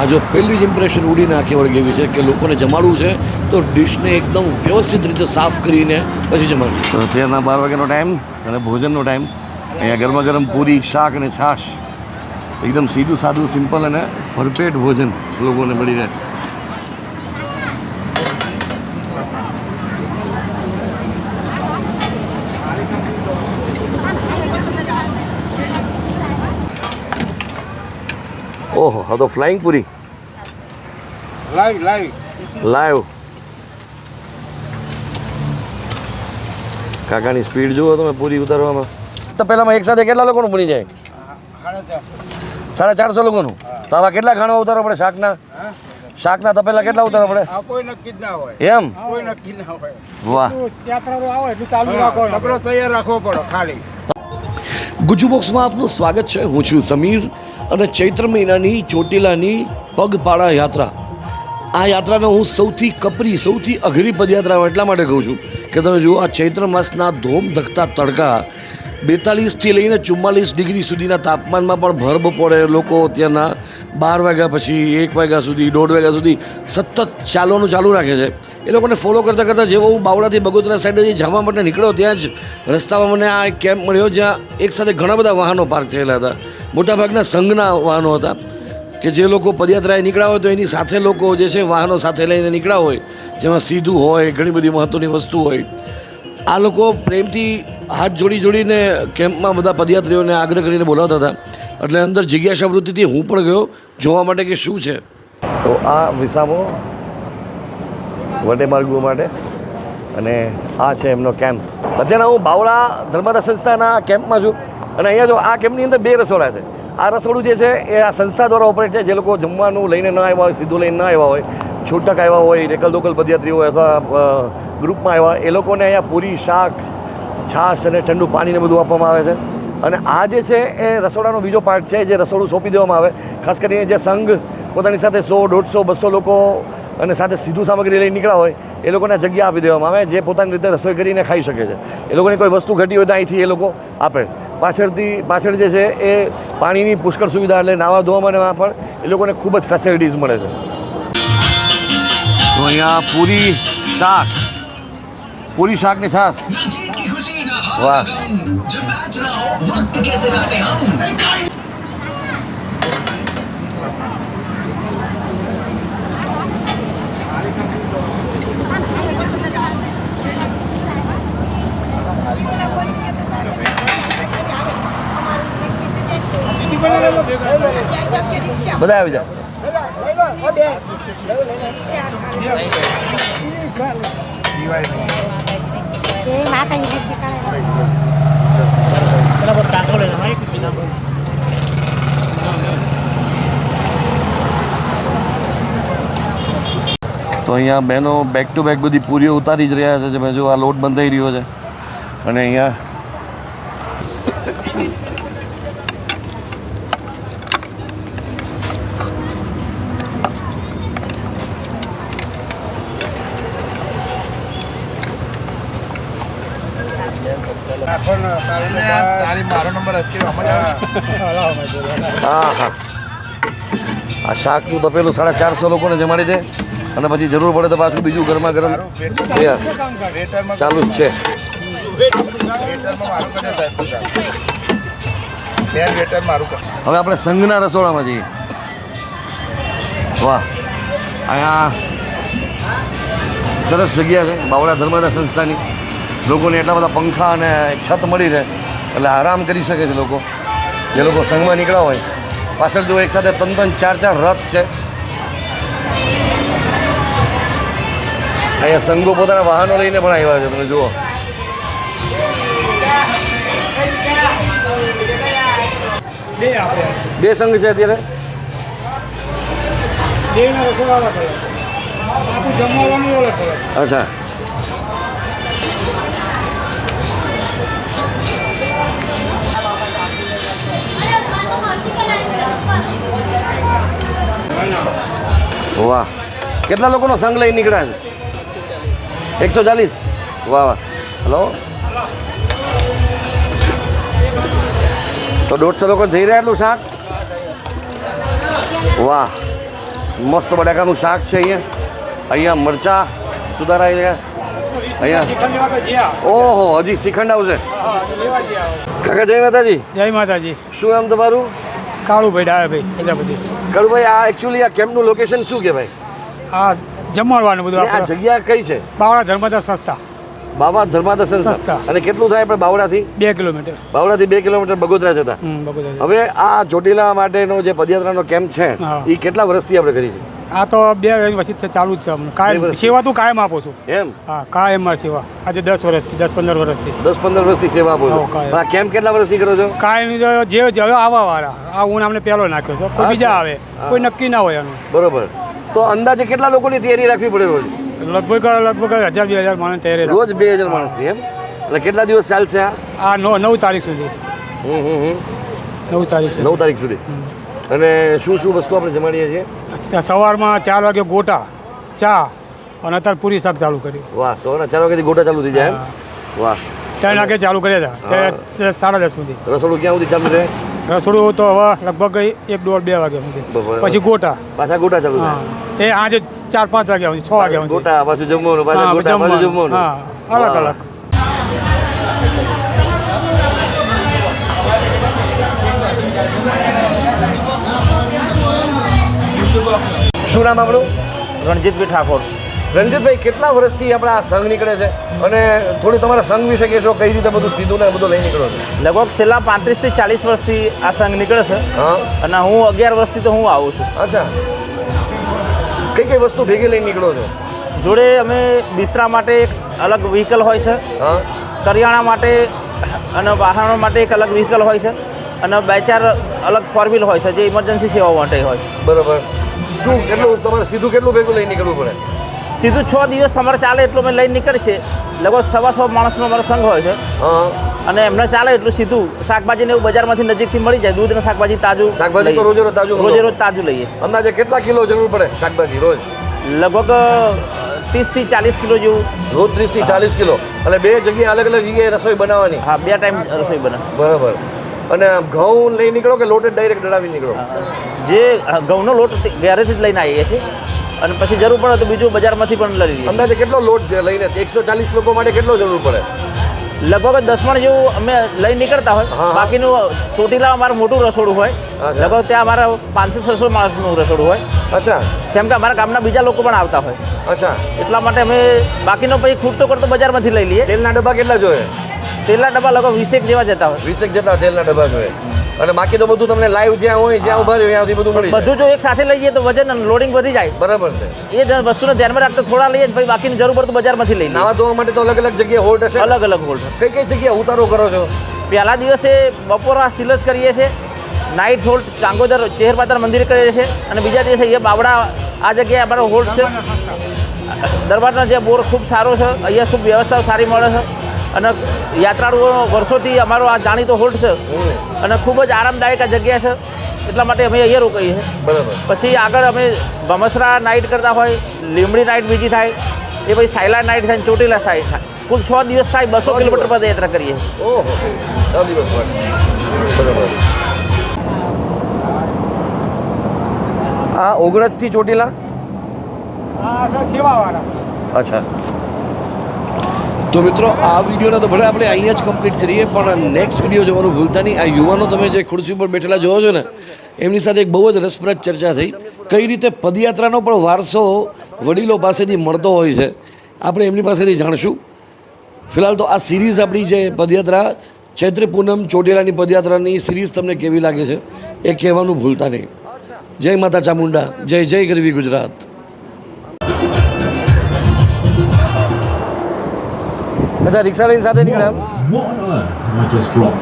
આ જો પહેલી જ ઇમ્પ્રેશન ઉડી નાખી વળગે એવી છે કે લોકોને જમાડવું છે, તો ડિશને એકદમ વ્યવસ્થિત રીતે સાફ કરીને પછી જમાડવું. તો અત્યારના બાર વાગ્યાનો ટાઈમ અને ભોજનનો ટાઈમ અહીંયા ગરમા ગરમ પૂરી, શાક અને છાશ. એકદમ સીધું સાદું સિમ્પલ અને ભરપેટ ભોજન લોકોને મળી રહે. ઓહો તો flying puri. Live live live કાકાની સ્પીડ જુઓ તમે પૂરી ઉતારવામાં. તો પહેલામાં એક સાથે કેટલા લોકોનું બની જાય? સાડા ચારસો લોકોનું? તો આવા કેટલા ખાણા ઉતારવા પડે શાકના? શાકના તપેલા કેટલા ઉતારવા પડે? આ કોઈ નક્કી જ ના હોય. એમ? કોઈ નક્કી ના હોય. વાહ. યાત્રાળુ આવે એટલું ચાલુ રાખો. તૈયાર રાખવો પડે ખાલી. ગુજુ બોક્સમાં આપનું સ્વાગત છે. હું છું સમીર અને ચૈત્ર મહિનાની ચોટીલાની પગપાળા યાત્રા. આ યાત્રાનો હું સૌથી કપરી, સૌથી અઘરી પદયાત્રા એટલા માટે કહું છું કે તમે જુઓ, આ ચૈત્ર માસના ધોમ ધખતા તડકા બેતાલીસથી લઈને ચુમ્માલીસ ડિગ્રી સુધીના તાપમાનમાં પણ ભર બપોરે લોકો ત્યાંના બાર વાગ્યા પછી એક વાગ્યા સુધી, દોઢ વાગ્યા સુધી સતત ચાલવાનું ચાલુ રાખે છે. એ લોકોને ફોલો કરતાં કરતાં જેવો હું બાવળાથી બગોદરા સાઈડે જવા માટે નીકળ્યો ત્યાં જ રસ્તામાં મને આ એક કેમ્પ મળ્યો જ્યાં એક સાથે ઘણા બધા વાહનો પાર્ક થયેલા હતા. મોટાભાગના સંઘના વાહનો હતા કે જે લોકો પદયાત્રાએ નીકળ્યા હોય તો એની સાથે લોકો જે છે વાહનો સાથે લઈને નીકળ્યા હોય. જેમાં સીધું હોય, ઘણી બધી મહત્ત્વની વસ્તુ હોય. આ લોકો પ્રેમથી હાથ જોડી જોડીને કેમ્પમાં બધા પદયાત્રીઓને આગ્રહ કરીને બોલાવતા હતા. એટલે અંદર જિજ્ઞાસા વૃત્તિથી હું પણ ગયો, જોવા માટે કે શું છે? તો આ વિસામો વટેમાર્ગો માટે અને આ છે એમનો કેમ્પ. અત્યારે હું બાવળા ધર્માદા સંસ્થાના કેમ્પમાં છું અને અહીંયા જો આ કેમ્પની અંદર બે રસોડા છે. આ રસોડું જે છે એ આ સંસ્થા દ્વારા ઓપરેટ છે. જે લોકો જમવાનું લઈને ન આવ્યા હોય, સીધું લઈને ન આવ્યા હોય છૂટક આવ્યા હોય એકલ દોકલ પદયાત્રી હોય અથવા ગ્રુપમાં આવ્યા એ લોકોને અહીંયા પૂરી શાક, છાશ અને ઠંડુ પાણીને બધું આપવામાં આવે છે. અને આ જે છે એ રસોડાનો બીજો પાર્ટ છે, જે રસોડું સોંપી દેવામાં આવે. ખાસ કરીને જે સંઘ પોતાની સાથે સો, દોઢસો, બસો લોકો અને સાથે સીધું સામગ્રી લઈને નીકળ્યા હોય, એ લોકોને જગ્યા આપી દેવામાં આવે, જે પોતાની રીતે રસોઈ કરીને ખાઈ શકે છે. એ લોકોને કોઈ વસ્તુ ઘટી હોય તો અહીંથી એ લોકો આપે. પાછળથી, પાછળ જે છે એ પાણીની પુષ્કળ સુવિધા એટલે નાવા ધોવામાં પણ એ લોકોને ખૂબ જ ફેસિલિટીઝ મળે છે. તો અહીંયા પૂરી શાક પૂરી શાક ને છાશ વાહ બધા આવી જાય તો અહીંયા બહેનો બેક ટુ બેક બધી પૂરીઓ ઉતારી જ રહ્યા છે, જે જો આ લોટ બંધાઈ રહ્યો છે. અને અહીંયા હા. હા આ શાકનું તપેલું સાડા ચારસો લોકોને જમાડી દે અને પછી જરૂર પડે તો પાછું બીજું ગરમા ગરમ ચાલુ જ છે મારું હવે આપણે સંઘના રસોડામાં જઈએ. વાહ. અહીંયા સરસ જગ્યા છે. બાવળા ધર્મદા સંસ્થાની. લોકોને એટલા બધા પંખા અને છત મળી રહે એટલે આરામ કરી શકે છે લોકો. જે લોકો સંઘમાં નીકળ્યા હોય. પાછળ જો એક સાથે ત્રણ ત્રણ ચાર ચાર રથ છે. અહીંયા સંઘો પોતાના વાહનો લઈને પણ આવ્યા છે તમે જુઓ. બે સંઘ છે અત્યારે. અચ્છા. વાહ. કેટલા લોકોનો સંઘ લઈને નીકળ્યા છે? એકસો ચાલીસ? વાહ વાહ. હલો તો દોઢસો લોકો જઈ રહ્યા એટલું શાક? વાહ. મસ્ત બટાકાનું શાક છે અહીંયા. અહીંયા મરચા સુધારા અહીંયા. ઓહો હજી શ્રીખંડ આવશે. કાકા જય માતાજી. જય માતાજી. શું નામ તમારું? કાળુભાઈ ડાયાભાઈ પ્રજાપતિ. કાળુભાઈ આ એકચ્યુઅલી આ કેમ્પનું લોકેશન શું કહેવાય? આ જમવાનું બધું આ જગ્યા કઈ છે? બાવળા ધર્મદા સસ્તા બાબા ધર્માદા સંસ્થા. સંસ્થા. અને કેટલું થાય આપણે બાવડાથી બે કિલોમીટર. બાવડાથી બે કિલોમીટર બગોદરા જતા. હવે આ ચોટીલા માટેનો જે પદયાત્રાનો કેમ્પ છે એ કેટલા વર્ષથી આપણે કરી છે? આ તો બે વર્ષથી છે ચાલુ જ છે અમને કાયમ સેવા તું કાયમ આપું છું. એમ? હા કાયમ સેવા. આજે દસ વર્ષથી દસ પંદર વર્ષથી. દસ પંદર વર્ષથી સેવા આપો છો? કેમ્પ કેટલા વર્ષથી કરો છો? કાયમ જે જે આવવા વાળા આ હું અમને પહેલો નાખ્યો છે. કોઈ બીજા આવે. કોઈ નક્કી ના હોય એનું બરોબર. તો અંદાજે કેટલા લોકોની તૈયારી રાખવી પડે રોજ? લગભગ લગભગ હજાર બે હજાર માણસ તૈયારી રોજ બે હજાર માણસની એમ? એટલે કેટલા દિવસ ચાલશે આ? નવ નવ તારીખ સુધી. હમ હમ. નવ તારીખ નવ તારીખ સુધી. અને શું શું વસ્તુ આપણે જમાડીએ છીએ? સવારમાં ચાર વાગે ગોટા ચા અને અત્યારે પૂરી શાક ચાલુ કરી. વાહ સવારના ચાર વાગ્યાથી ગોટા ચાલુ થઈ જાય વાહ. ત્રણ વાગે ચાલુ કર્યા હતા સાડા દસ સુધી. રસોડું ક્યાં સુધી ચાલુ રહે રસોડું તો હવે લગભગ એક દોઢ બે વાગ્યા સુધી. પછી ગોટા. પાછા ગોટા ચાલુ થાય? તે આજે ચાર પાંચ વાગ્યા સુધી છ વાગ્યા ગોટા પાછું જમવાનું પાછું ગોટા પાછું જમવાનું. જમવાનું. અલગ અલગ. શું નામ આપણું રણજીતભાઈ ઠાકોર. રણજીતભાઈ કેટલા વર્ષથી આપણા આ સંઘ નીકળે છે? અને થોડી તમારા સંઘ વિશે કહેશો કઈ રીતે બધું સીધું ને બધું લઈ નીકળો છો? લગભગ છેલ્લા પાંત્રીસથી ચાલીસ વર્ષથી આ સંઘ નીકળે છે. અને હું અગિયાર વર્ષથી તો હું આવું છું. અચ્છા. કઈ કઈ વસ્તુ ભેગી લઈ નીકળો છો? જોડે અમે બિસ્તરા માટે એક અલગ વ્હીકલ હોય છે. હા. કરિયાણા માટે અને વાહનો માટે એક અલગ વ્હીકલ હોય છે. અને બે ચાર અલગ ફોર વ્હીલ હોય છે જે ઇમરજન્સી સેવાઓ માટે હોય બરોબર. શું કેટલું તમારે સીધું કેટલું ભેગું લઈને નીકળવું પડે? સીધું છ દિવસ અમારે ચાલે એટલું અમે લઈને નીકળીએ છીએ. લગભગ સવા સો માણસનો અમારો સંઘ હોય છે. અને એમને ચાલે એટલું સીધું. શાકભાજી ને એવું બજારમાંથી નજીકથી મળી જાય. દૂધ ને શાકભાજી તાજું શાકભાજી તો. રોજે રોજ તાજું રોજે રોજ તાજું લઈએ. અંદાજે કેટલા કિલો જરૂર પડે શાકભાજી રોજ? લગભગ ત્રીસથી ચાલીસ કિલો જેવું. રોજ ત્રીસથી ચાલીસ કિલો. એટલે બે જગ્યાએ અલગ અલગ જગ્યાએ રસોઈ બનાવવાની? હા બે ટાઈમ રસોઈ બનાવશે. બરાબર. અને ઘઉં લઈ નીકળો કે લોટ ડાયરેક્ટ દડાવી નીકળો? જે ઘઉંનો લોટ ઘરેથી જ લઈને આવીએ છીએ. અને પછી જરૂર પડે તો બીજું બજારમાંથી પણ લઈ લઈએ. અંદાજે કેટલો લોટ છે લઈને? એકસો ચાલીસ લોકો માટે કેટલો જરૂર પડે? લગભગ દસ મણ જેવું અમે લઈને નીકળતા હોય. બાકીનું ચોટીલા અમારું મોટું રસોડું હોય. લગભગ ત્યાં અમારા પાંચસો છસો માણસનું રસોડું હોય. અચ્છા. કેમ કે અમારા ગામના બીજા લોકો પણ આવતા હોય. અચ્છા. એટલા માટે અમે બાકીનો પછી ખૂટતો કરતો બજારમાંથી લઈ લઈએ. તેલના ડબ્બા કેટલા જોઈએ? તેલના ડબ્બા લગભગ વીસેક જેવા જતા હોય. વીસેક જેટલા તેલના ડબ્બા જોઈએ. અને બાકી તો બધું તમને લાઈવ જ્યાં હોય જ્યાં ઊભા રહ્યો ત્યાંથી બધું મળી બધું જો એક સાથે લઈ જઈએ તો વજન લોડિંગ વધી જાય. બરાબર છે. એ વસ્તુને ધ્યાનમાં રાખતો થોડા લઈએ પછી બાકીની જરૂર પડતું બજારમાંથી લઈ લઈએ. નાવા ધોવા માટે તો અલગ અલગ જગ્યાએ હોલ્ટ હશે અલગ અલગ હોલ્ટ કઈ કઈ જગ્યાએ ઉતારો કરો છો? પહેલા દિવસે બપોરા સિલજ કરીએ છીએ નાઇટ હોલ્ટ ચાંગોદર ચેહરપાતર મંદિરે કરીએ છીએ અને બીજા દિવસે અહીંયા બાવડા આ જગ્યાએ અમારો હોલ્ટ છે. દરબારનો જે બોર ખૂબ સારો છે અહીંયા ખૂબ વ્યવસ્થાઓ સારી મળે છે. અને યાત્રાળુઓ વર્ષોથી અમારો આ જાણીતો હોલ્ડ છે. અને ખૂબ જ આરામદાયક આ જગ્યા છે. એટલા માટે અમે અહીંયા રોકાઈએ છીએ. બરાબર. પછી આગળ અમે ભમસરા નાઇટ કરતા હોય લીમડી નાઇટ બીજી થાય એ પછી સાયલા નાઇટ થાય ચોટીલા સાઈડ થાય. કુલ છ દિવસ થાય બસો કિલોમીટર પર યાત્રા કરીએ ઓહો. છ દિવસ બરાબર. આ ઓગણજથી ચોટીલા? આ અચ્છા. તો મિત્રો, આ વિડીયોને તો ભલે આપણે અહીંયા જ કમ્પ્લીટ કરીએ, પણ નેક્સ્ટ વીડિયો જોવાનું ભૂલતા નહીં. આ યુવાનો તમે જે ખુરશી પર બેઠેલા જોવો છો ને, એમની સાથે એક બહુ જ રસપ્રદ ચર્ચા થઈ. કઈ રીતે પદયાત્રાનો પણ વારસો વડીલો પાસેથી મળતો હોય છે, આપણે એમની પાસેથી જાણશું. ફિલહાલ તો આ સિરીઝ આપણી જે પદયાત્રા, ચૈત્રી પૂનમ ચોટીલાની પદયાત્રાની સિરીઝ તમને કેવી લાગે છે, એ કહેવાનું ભૂલતા નહીં. જય માતા ચામુંડા, જય જય ગરવી ગુજરાત. અચ્છા રિક્ષા લઈને સાથે નીકળ્યા